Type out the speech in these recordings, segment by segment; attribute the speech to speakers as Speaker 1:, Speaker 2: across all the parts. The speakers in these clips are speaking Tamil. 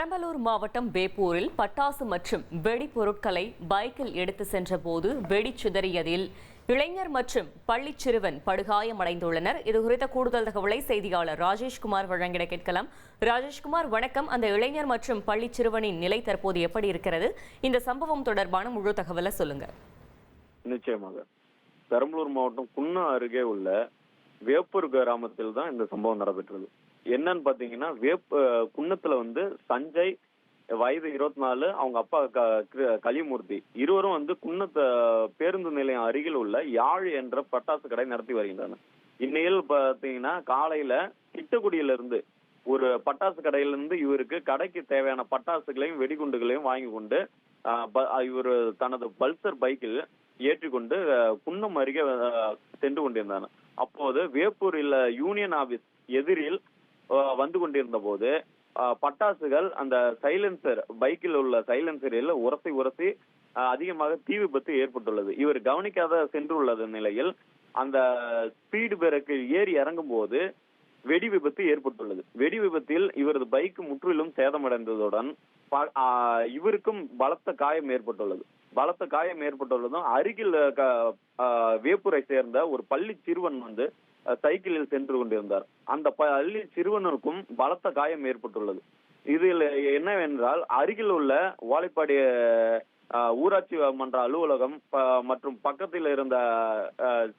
Speaker 1: பெரம்பலூர் மாவட்டம் வேப்பூரில் பட்டாசு மற்றும் வெடிப்பொருட்களை பைக்கில் எடுத்து சென்றபோது வெடி சிதறியதில் இளைஞர் மற்றும் பள்ளி சிறுவன் படுகாயமடைந்துள்ளனர். இது குறித்த கூடுதல் தகவலை செய்தியாளர் ராஜேஷ்குமார் வழங்கிட கேட்கலாம். ராஜேஷ்குமார் வணக்கம். அந்த இளைஞர் மற்றும் பள்ளி சிறுவனின் நிலை தற்போது எப்படி இருக்கிறது? இந்த சம்பவம் தொடர்பான முழு தகவலை சொல்லுங்க.
Speaker 2: நிச்சயமாக. பெரம்பலூர் மாவட்டம் குன்னா அருகே உள்ள வேப்பூர் கிராமத்தில் தான் இந்த சம்பவம் நடைபெற்றது. என்னன்னு பாத்தீங்கன்னா வேப் குன்னத்துல வந்து சஞ்சய் வயது இருபத்தி நாலு அவங்க அப்பா க- கிரு- கலிமூர்த்தி இருவரும் வந்து குன்னத்த பேருந்து நிலையம் அருகில் உள்ள யாழ் என்ற பட்டாசு கடை நடத்தி வருகின்றனர். இந்நிலையில் பாத்தீங்கன்னா காலையில திட்டக்குடியில இருந்து ஒரு பட்டாசு கடையிலிருந்து இவருக்கு கடைக்கு தேவையான பட்டாசுகளையும் வெடிகுண்டுகளையும் வாங்கி கொண்டு இவர் தனது பல்சர் பைக்கில் ஏற்றிக்கொண்டு குன்னம் அருகே சென்று கொண்டிருந்தார். அப்போது வேப்பூரில் யூனியன் ஆபீஸ் எதிரில் வந்து கொண்டிருந்த போது பட்டாசுகள் அந்த சைலன்சர் பைக்கில் உள்ள சைலன்சரில் உரசி உரசி அதிகமாக தீ விபத்து ஏற்பட்டுள்ளது. இவர் கவனிக்காத சென்றுள்ளது நிலையில் அந்த ஸ்பீடு பிரேக்கில் ஏறி இறங்கும் போது வெடி விபத்து ஏற்பட்டுள்ளது. வெடி விபத்தில் இவரது பைக் முற்றிலும் சேதமடைந்ததுடன் இவருக்கும் பலத்த காயம் ஏற்பட்டுள்ளது. பலத்த காயம் ஏற்பட்டுள்ளதும் அருகில் க- வேப்பூரை சேர்ந்த ஒரு பள்ளி சிறுவன் வந்து சைக்கிளில் சென்று கொண்டிருந்தார். அந்த பள்ளி சிறுவனுக்கும் பலத்த காயம் ஏற்பட்டுள்ளது. இதில் என்னவென்றால் அருகில் உள்ள வாழைப்பாடி ஊராட்சி மன்ற அலுவலகம் மற்றும் பக்கத்தில் இருந்த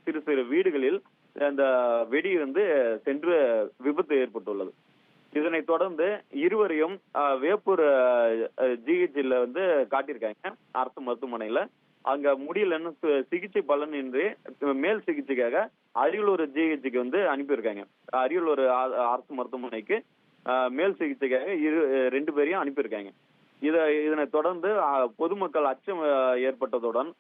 Speaker 2: சிறு சிறு வீடுகளில் அந்த வெடி வந்து சென்று விபத்து ஏற்பட்டுள்ளது. இதனைத் தொடர்ந்து இருவரையும் வேப்பூர் ஜிஹெச்ல வந்து காட்டியிருக்காங்க அரசு மருத்துவமனையில. அங்க முடியலன்னு சு- சிகிச்சை பலனின்றி மேல் சிகிச்சைக்காக அரியலூர் ஜிஹெச்சுக்கு வந்து அனுப்பியிருக்காங்க. அரியலூர் அரசு மருத்துவமனைக்கு மேல் சிகிச்சைக்காக இரு ரெண்டு பேரையும் அனுப்பியிருக்காங்க. இதை இதனை தொடர்ந்து பொதுமக்கள் அச்சம் ஏற்பட்டதுடன்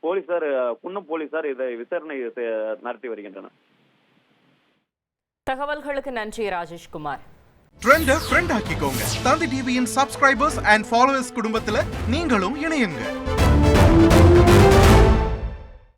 Speaker 2: போலீசார் குன்னம் போலீசார் இதை விசாரணை செ- நடத்தி வருகின்றனர்.
Speaker 1: தகவல்களுக்கு நன்றி ராஜேஷ்குமார்
Speaker 3: ட்ரெண்டை ஃப்ரெண்ட் ஆக்கிக்கோங்க. தந்தி டிவியின் சப்ஸ்கிரைபர்ஸ் அண்ட் ஃபாலோவர்ஸ் குடும்பத்தில் நீங்களும் இணையுங்க.